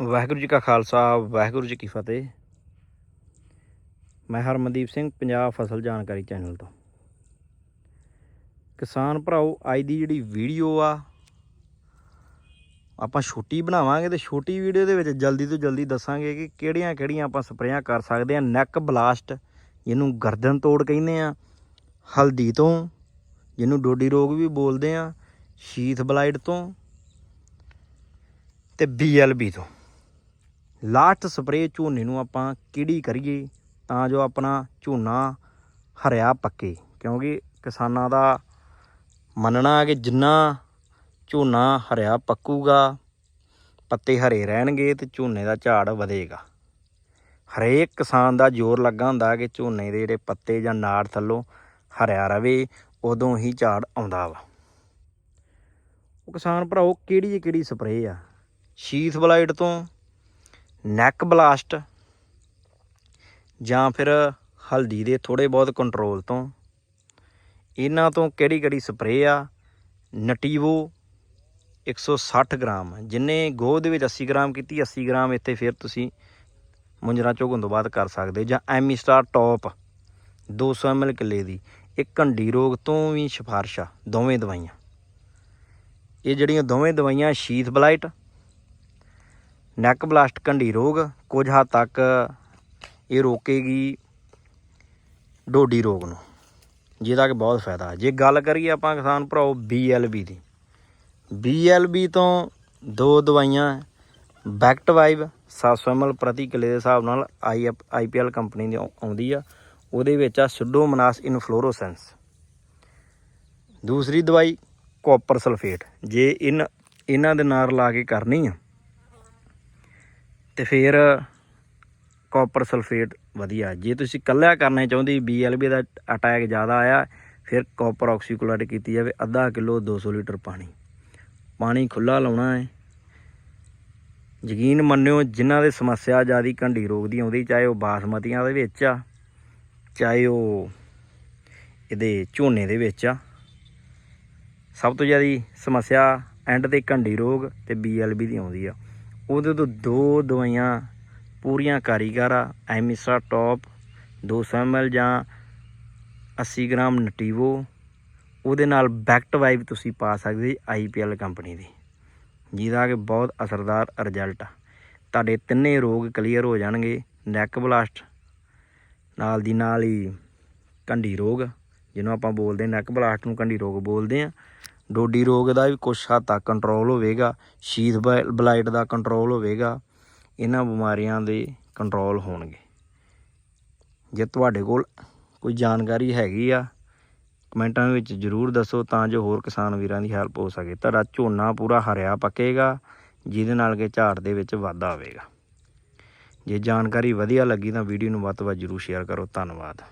ਵਾਹਿਗੁਰੂ ਜੀ ਕਾ ਖਾਲਸਾ, ਵਾਹਿਗੁਰੂ ਜੀ ਕੀ ਫਤਿਹ। ਮੈਂ ਹਰਮਨਦੀਪ ਸਿੰਘ, ਪੰਜਾਬ ਫਸਲ ਜਾਣਕਾਰੀ ਚੈਨਲ ਤੋਂ। ਕਿਸਾਨ ਭਰਾਓ, ਅੱਜ ਦੀ ਜਿਹੜੀ ਵੀਡੀਓ ਆ, ਆਪਾਂ ਛੋਟੀ ਬਣਾਵਾਂਗੇ ਤੇ ਛੋਟੀ ਵੀਡੀਓ ਦੇ ਵਿੱਚ ਜਲਦੀ ਤੋਂ ਜਲਦੀ ਦੱਸਾਂਗੇ ਕਿ ਕਿਹੜੀਆਂ ਕਿਹੜੀਆਂ ਆਪਾਂ ਸਪਰੇਆਂ ਕਰ ਸਕਦੇ ਆ ਨੈਕ ਬਲਾਸਟ, ਜਿਹਨੂੰ ਗਰਦਨ ਤੋੜ ਕਹਿੰਦੇ ਆ। ਹਲਦੀ ਤੋਂ, ਜਿਹਨੂੰ ਡੋਡੀ ਰੋਗ ਵੀ ਬੋਲਦੇ ਆ। ਸ਼ੀਥ ਬਲਾਈਟ ਤੋਂ ਤੇ ਬੀਐਲਬੀ ਤੋਂ। ਲਾਸਟ ਸਪਰੇਅ ਝੋਨੇ ਨੂੰ ਆਪਾਂ ਕਿਹੜੀ ਕਰੀਏ ਤਾਂ ਜੋ ਆਪਣਾ ਝੋਨਾ ਹਰਿਆ ਪੱਕੇ। ਕਿਉਂਕਿ ਕਿਸਾਨਾਂ ਦਾ ਮੰਨਣਾ ਹੈ ਕਿ ਜਿੰਨਾ ਝੋਨਾ ਹਰਿਆ ਪੱਕੂਗਾ, ਪੱਤੇ ਹਰੇ ਰਹਿਣਗੇ ਤੇ ਝੋਨੇ ਦਾ ਝਾੜ ਵਧੇਗਾ। ਹਰੇਕ ਕਿਸਾਨ ਦਾ ਜ਼ੋਰ ਲੱਗਾ ਹੁੰਦਾ ਕਿ ਝੋਨੇ ਦੇ ਜਿਹੜੇ ਪੱਤੇ ਜਾਂ ਨਾੜ ਥੱਲੋਂ ਹਰਿਆ ਰਵੇ, ਉਦੋਂ ਹੀ ਝਾੜ ਆਉਂਦਾ ਵਾ। ਉਹ ਕਿਸਾਨ ਭਰਾਓ, ਕਿਹੜੀ ਕਿਹੜੀ ਸਪਰੇਅ ਆ? ਸ਼ੀਥ ਬਲਾਈਟ ਤੋਂ ਨੈਕ ਬਲਾਸਟ ਜਾਂ ਫਿਰ ਹਲਦੀ ਦੇ ਥੋੜੇ ਬਹੁਤ ਕੰਟਰੋਲ ਤੋਂ। ਇਹਨਾਂ ਤੋਂ ਕਿਹੜੀ ਕਿਹੜੀ ਸਪਰੇਅ ਆ? Nativo 160 gram. ਜਿੰਨੇ ਗੋਹ ਦੇ ਵਿੱਚ 80 ਗ੍ਰਾਮ ਕੀਤੀ 80 ਗ੍ਰਾਮ ਇੱਥੇ ਫਿਰ ਤੁਸੀਂ ਮੁੰਜਰਾ ਝੋਗਣ ਤੋਂ ਬਾਅਦ ਕਰ ਸਕਦੇ ਜਾਂ ਐਮੀ ਸਟਾਰ ਟੌਪ 200 ml ਕਿੱਲੇ ਦੀ। ਇਹ ਘੰਡੀ ਰੋਗ ਤੋਂ ਵੀ ਸਿਫਾਰਿਸ਼ ਆ ਦੋਵੇਂ ਦਵਾਈਆਂ। ਇਹ ਜਿਹੜੀਆਂ ਦੋਵੇਂ ਦਵਾਈਆਂ ਸ਼ੀਥ ਬਲਾਈਟ ਨੈਕ ਬਲਾਸਟ ਘੰਡੀ ਰੋਗ, ਕੁਝ ਹੱਦ ਤੱਕ ਇਹ ਰੋਕੇਗੀ ਡੋਡੀ ਰੋਗ ਨੂੰ, ਜਿਹਦਾ ਕਿ ਬਹੁਤ ਫਾਇਦਾ ਜੇ ਗੱਲ ਕਰੀਏ ਆਪਾਂ ਕਿਸਾਨ ਭਰਾਓ BLB ਦੀ BLB ਤੋਂ ਦੋ ਦਵਾਈਆਂ ਬੈਕਟ ਵਾਈਬ 700 ml ਪ੍ਰਤੀ ਕਿਲੇ ਦੇ ਹਿਸਾਬ ਨਾਲ ਆਈ ਆਈਪੀਐਲ ਕੰਪਨੀ ਦੀ ਆਉ- ਆਉਂਦੀ ਆ, ਉਹਦੇ ਵਿੱਚ ਆ ਸੁਡੋਮੋਨਾਸ ਇਨਫਲੋਰੋਸੈਂਸ ਦੂਸਰੀ ਦਵਾਈ ਕਾਪਰ ਸਲਫੇਟ ਜੇ ਇਨ, ਇਹਨਾਂ ਦੇ ਨਾਲ ਲਾ ਕੇ ਕਰਨੀ ਆ ਤੇ ਫਿਰ ਕਾਪਰ ਸਲਫੇਟ ਵਧੀਆ। ਜੇ ਤੁਸੀਂ ਕੱਲਿਆ ਕਰਨਾ ਚਾਹੁੰਦੇ BLB ਦਾ ਅਟੈਕ ਜ਼ਿਆਦਾ ਆਇਆ, ਫਿਰ ਕਾਪਰ ਆਕਸੀਕਲੋਰਾਈਡ ਕੀਤੀ ਜਾਵੇ, ਅੱਧਾ ਕਿਲੋ 200 ਲੀਟਰ ਪਾਣੀ। ਪਾਣੀ ਖੁੱਲਾ ਲਾਉਣਾ ਹੈ। ਯਕੀਨ ਮੰਨਿਓ, ਜਿਨ੍ਹਾਂ ਦੇ ਸਮੱਸਿਆ ਜਿਆਦੀ ਕੰਢੀ ਰੋਗ ਦੀ ਆਉਂਦੀ, ਚਾਹੇ ਉਹ ਬਾਸਮਤੀਆਂ ਦੇ ਵਿੱਚ ਆ, ਚਾਹੇ ਉਹ ਇਹਦੇ ਝੋਨੇ ਦੇ ਵਿੱਚ ਆ, ਸਭ ਤੋਂ ਜ਼ਿਆਦੀ ਸਮੱਸਿਆ ਐਂਡ ਤੇ ਕੰਢੀ ਰੋਗ ਤੇ BLB ਦੀ ਆਉਂਦੀ ਆ। ਉਹਦੇ ਤੋਂ ਦੋ ਦਵਾਈਆਂ ਪੂਰੀਆਂ ਕਾਰੀਗਰ ਆ ਐਮਿਸਾ ਟੌਪ 200 ml ਜਾਂ 80 ਗ੍ਰਾਮ ਨਟੀਵੋ, ਉਹਦੇ ਨਾਲ ਬੈਕਟ ਵਾਈਬ ਤੁਸੀਂ ਪਾ ਸਕਦੇ ਆਈਪੀਐਲ ਕੰਪਨੀ ਦੀ, ਜਿਹਦਾ ਕਿ ਬਹੁਤ ਅਸਰਦਾਰ ਰਿਜ਼ਲਟ ਆ। ਤੁਹਾਡੇ ਤਿੰਨੇ ਰੋਗ ਕਲੀਅਰ ਹੋ ਜਾਣਗੇ, ਨੈਕ ਬਲਾਸਟ, ਨਾਲ ਦੀ ਨਾਲ ਹੀ ਕੰਢੀ ਰੋਗ, ਜਿਹਨੂੰ ਆਪਾਂ ਬੋਲਦੇ ਨੈਕ ਬਲਾਸਟ ਨੂੰ ਕੰਢੀ ਰੋਗ ਬੋਲਦੇ ਆ ਡੋਡੀ ਰੋਗ ਦਾ ਵੀ ਕੁਛ ਹੱਦ ਤੱਕ ਕੰਟਰੋਲ ਹੋਵੇਗਾ ਸ਼ੀਥ ਬਲ- ਬਲਾਈਟ ਦਾ ਕੰਟਰੋਲ ਹੋਵੇਗਾ, ਇਹਨਾਂ ਬਿਮਾਰੀਆਂ ਦੇ ਕੰਟਰੋਲ ਹੋਣਗੇ। ਜੇ ਤੁਹਾਡੇ ਕੋਲ ਕੋਈ ਜਾਣਕਾਰੀ ਹੈਗੀ ਆ, ਕਮੈਂਟਾਂ ਵਿੱਚ ਜਰੂਰ ਦੱਸੋ ਤਾਂ ਜੋ ਹੋਰ ਕਿਸਾਨ ਵੀਰਾਂ ਦੀ ਹੈਲਪ ਹੋ ਸਕੇ। ਤੁਹਾਡਾ ਝੋਨਾ ਪੂਰਾ ਹਰਿਆ ਪੱਕੇਗਾ, ਜਿਹਦੇ ਨਾਲ ਕਿ ਝਾੜ ਦੇ ਵਿੱਚ ਵਾਧਾ ਹੋਵੇਗਾ। ਜੇ ਜਾਣਕਾਰੀ ਵਧੀਆ ਲੱਗੀ ਤਾਂ ਵੀਡੀਓ ਨੂੰ ਵੱਧ ਤੋਂ ਵੱਧ ਜਰੂਰ ਸ਼ੇਅਰ ਕਰੋ। ਧੰਨਵਾਦ।